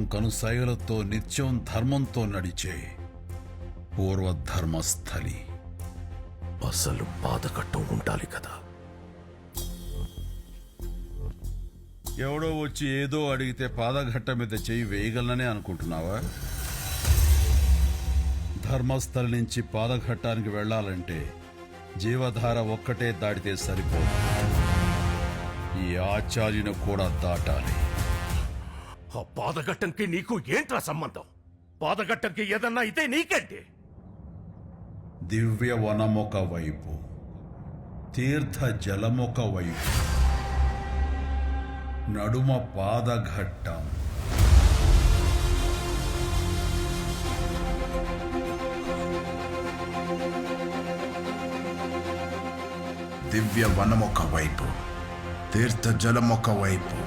పాదఘట్టం కనుసైగలతో నిత్యం ధర్మంతో నడిచే పూర్వధర్మస్థలి. అసలు పాదకట్టం ఉండాలి కదా. ఎవడో వచ్చి ఏదో అడిగితే పాదఘట్ట మీద చెయ్యి వేయగలననే అనుకుంటున్నావా? ధర్మస్థలి నుంచి పాదఘట్టానికి వెళ్ళాలంటే జీవధార ఒక్కటే దాటితే సరిపోదు. ఈ ఆచార్యుని కూడా దాటాలి. ఆ బాధగట్టంకి నీకు ఏంట్రా సంబంధం? బాధగట్టంకి ఏదన్నా అయితే నీకేంటి? దివ్య వనమొక వైపు తీర్థ జలమొక వైపు నడుమ పాదఘట్టం. దివ్య వనమొక వైపు తీర్థ జలమొక వైపు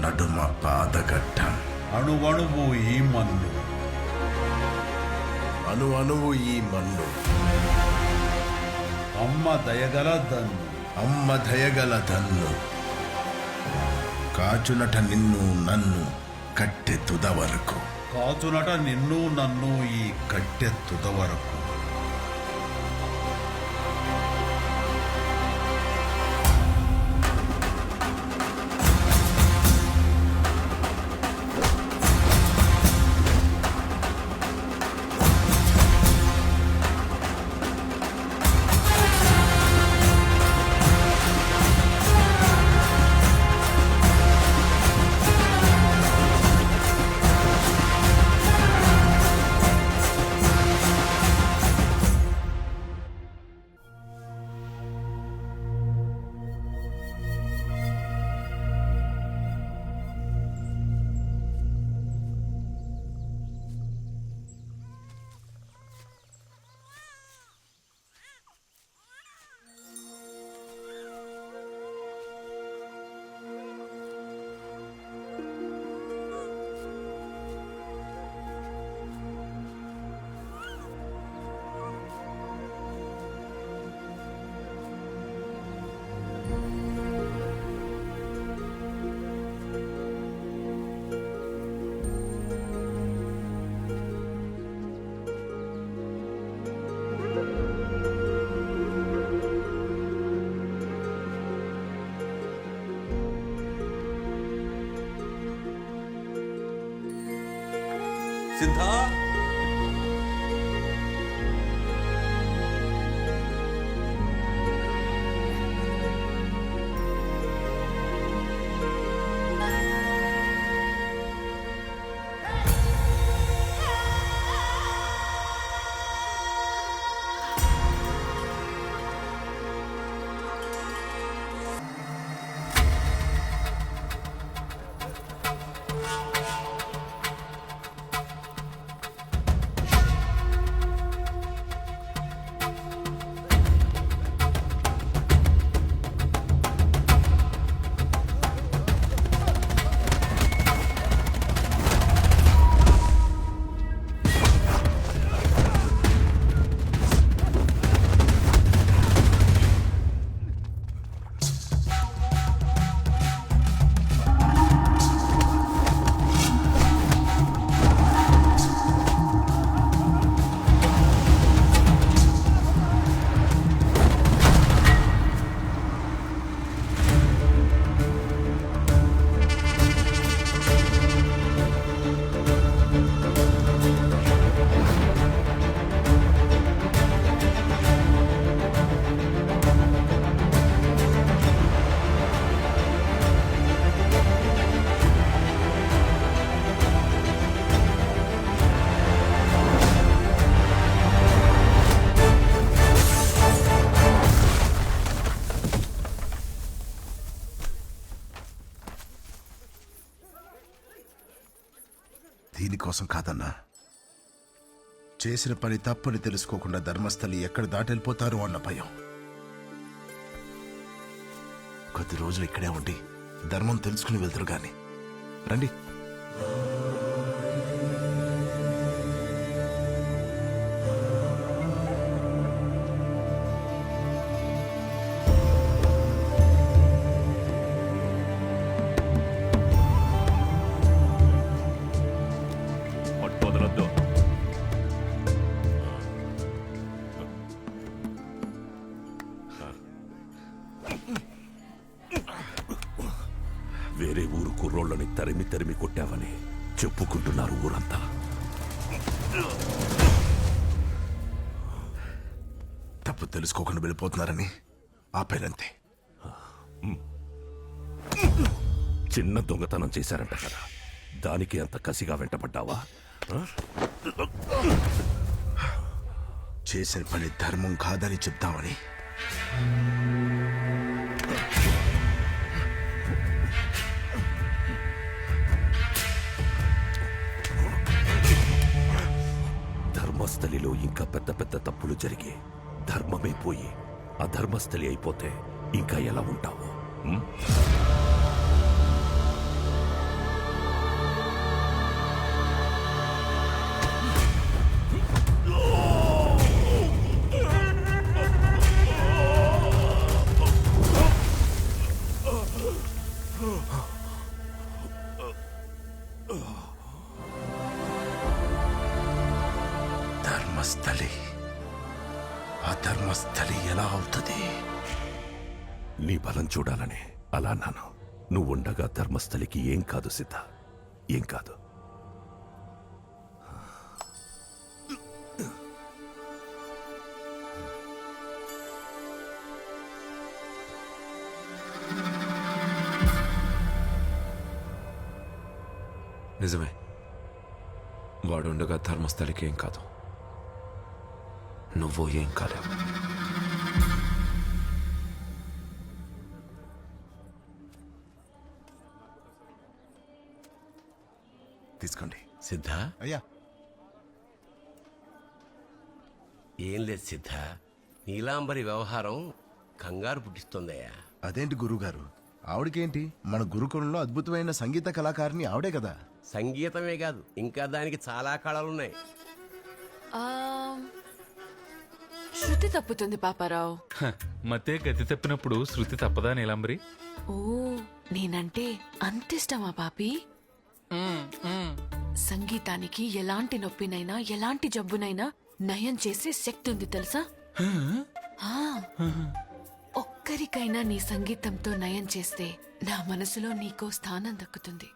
నడుమ పాదగట్టం. అణువణువు ఈ మన్ను. అను అణువు ఈ మన్ను. అమ్మ దయగల దన్ను. అమ్మ దయగల దన్ను. కాచునట నిన్ను నన్ను కట్టె తుద వరకు కాచునట నిన్ను నన్ను ఈ కట్టెత్తుత వరకు చేసిన పని తప్పని తెలుసుకోకుండా ధర్మస్థలి ఎక్కడ దాటెళ్ళిపోతారు అన్న భయం. కొద్ది రోజులు ఇక్కడే ఉండి ధర్మం తెలుసుకుని వెళ్తారు గాని రండి. చెప్పుకుంటున్నారు ఊరంతా. తప్పు తెలుసుకోకుండా వెళ్ళిపోతున్నారని ఆపేనంతే చిన్న దొంగతనం చేశారంట కదా. దానికి అంత కసిగా వెంటబడ్డావా? చేసిన పని ధర్మం కాదని చెప్తామని. ధర్మస్థలిలో ఇంకా పెద్ద పెద్ద తప్పులు జరిగి ధర్మమే పోయి అధర్మస్థలి అయిపోతే ఇంకా ఎలా ఉంటావు? ధర్మస్థలి. ఆ ధర్మస్థలి ఎలా అవుతుంది? నీ బలం చూడాలని అలా నాను. నువ్వు ఉండగా ధర్మస్థలికి ఏం కాదు సిద్ధ. ఏం కాదు. నిజమే. వాడు ఉండగా ధర్మస్థలికి ఏం కాదు. నువ్వు ఏం కాలేవు తీసుకోండి సిద్ధ అయ్యా ఏం లేదు సిద్ధ నీలాంబరి వ్యవహారం కంగారు పుట్టిస్తోందయ్యా అదేంటి గురుగారు ఆవిడకేంటి మన గురుకులంలో అద్భుతమైన సంగీత కళాకారిణి ఆవిడే కదా సంగీతమే కాదు ఇంకా దానికి చాలా కళలున్నాయి ఆ, శృతి తప్పుతుంది పాపారావు. హ, మతే గతి తప్పినప్పుడు శృతి తప్పదా నీలంబరి? ఓ నేనంటే అంత ఇష్టమా పాపి? సంగీతానికి ఎలాంటి నొప్పినైనా ఎలాంటి జబ్బునైనా నయం చేసే శక్తి ఉంది తెలుసా? ఆ, ఒక్కరికైనా నీ సంగీతంతో నయం చేస్తే నా మనసులో నీకో స్థానం దక్కుతుంది.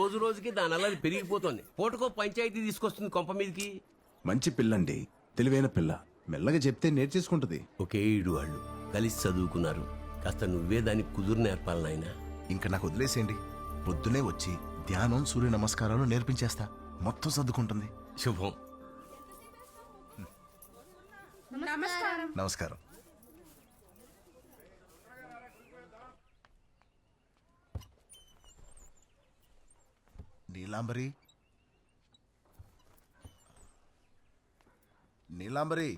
రోజు రోజుకి దాని అల్లరి పెరిగిపోతోంది. పూటకో పంచాయతీ తీసుకొస్తుంది కొంప మీదకి. మంచి పిల్లండి. తెలివైన పిల్ల. మెల్లగా చెప్తే నేర్చేసుకుంటది. ఒకే ఈడు వాళ్ళు. కలిసి చదువుకున్నారు. కాస్త నువ్వే దానికి కుదురు నేర్పాలి నాయనా. ఇంకా నాకు వదిలేసేయండి. పొద్దునే వచ్చి ధ్యానం సూర్య నమస్కారాలు నేర్పించేస్తా. మొత్తం సర్దుకుంటుంది. శుభం. నమస్కారం. నీలాంబరి నీలాంబరి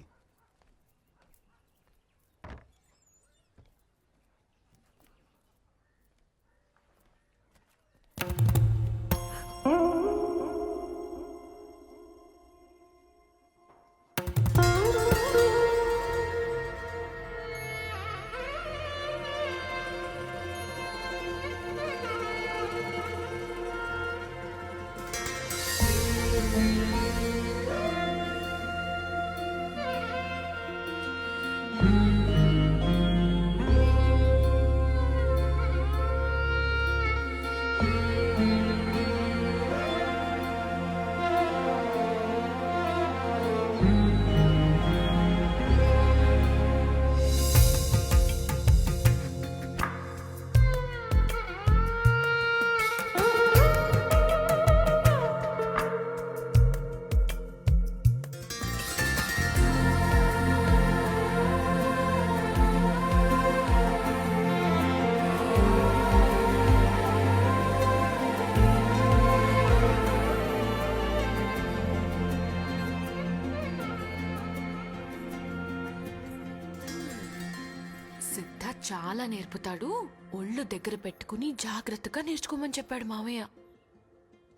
చాలా నేర్పుతాడు. ఒళ్ళు దగ్గర పెట్టుకుని జాగ్రత్తగా నేర్చుకోమని చెప్పాడు మావయ్య.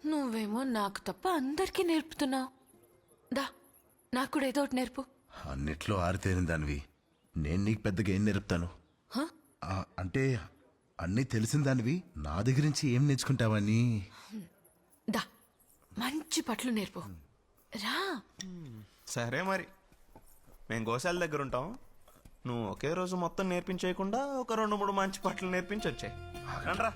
నువ్వేమో నాకు తప్ప అందరికీ నేర్పుతున్నావు దా నాకు కూడా ఏదో ఒకటి నేర్పు. అన్నిట్లో ఆరితేరిన దానివి. నేను నీకు పెద్దగా ఏం నేర్పుతాను? హ? ఆ, అంటే అన్నీ తెలిసిన దానివి? నా దగ్గర నుంచి ఏం నేర్చుకుంటావని దా మంచి పట్లు నేర్పు. రా. సరే మరి. మేము గోశాల దగ్గర ఉంటాం. నువ్వు ఒకే రోజు మొత్తం నేర్పించేయకుండా ఒక రెండు మూడు మంచి పట్లు నేర్పించి వచ్చాయి రండ్రా.